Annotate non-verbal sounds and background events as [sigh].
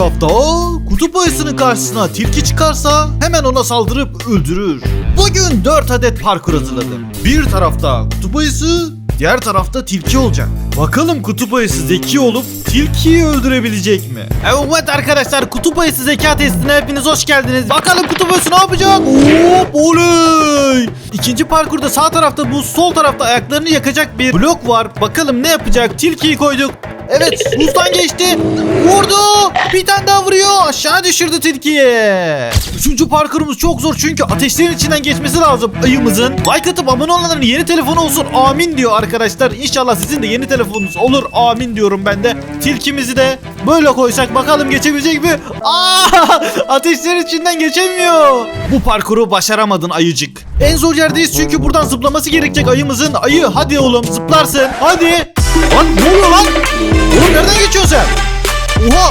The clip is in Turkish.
tarafta kutup ayısının karşısına tilki çıkarsa hemen ona saldırıp öldürür. Bugün 4 adet parkur hazırladım. Bir tarafta kutup ayısı, diğer tarafta tilki olacak. Bakalım kutup ayısı zeki olup tilkiyi öldürebilecek mi? Evet arkadaşlar kutup ayısı zeka testine hepiniz hoş geldiniz. Bakalım kutup ayısı ne yapacak? Hop oley! İkinci parkurda sağ tarafta bu sol tarafta ayaklarını yakacak bir blok var. Bakalım ne yapacak? Tilkiyi koyduk. Evet buzdan geçti. Vurdu. Bir tane daha vuruyor. Aşağı düşürdü tilkiyi. Üçüncü parkurumuz çok zor çünkü ateşlerin içinden geçmesi lazım ayımızın. Like atıp abone olanların yeni telefonu olsun. Amin diyor arkadaşlar. İnşallah sizin de yeni telefonunuz olur. Amin diyorum ben de. Tilkimizi de böyle koysak bakalım geçebilecek mi? Aa! [laughs] Ateşlerin içinden geçemiyor. Bu parkuru başaramadın ayıcık. En zor yerdeyiz çünkü buradan zıplaması gerekecek ayımızın. Ayı hadi oğlum zıplarsın. Hadi. Lan ne oluyor lan? Oğlum nereden geçiyorsun sen? Oha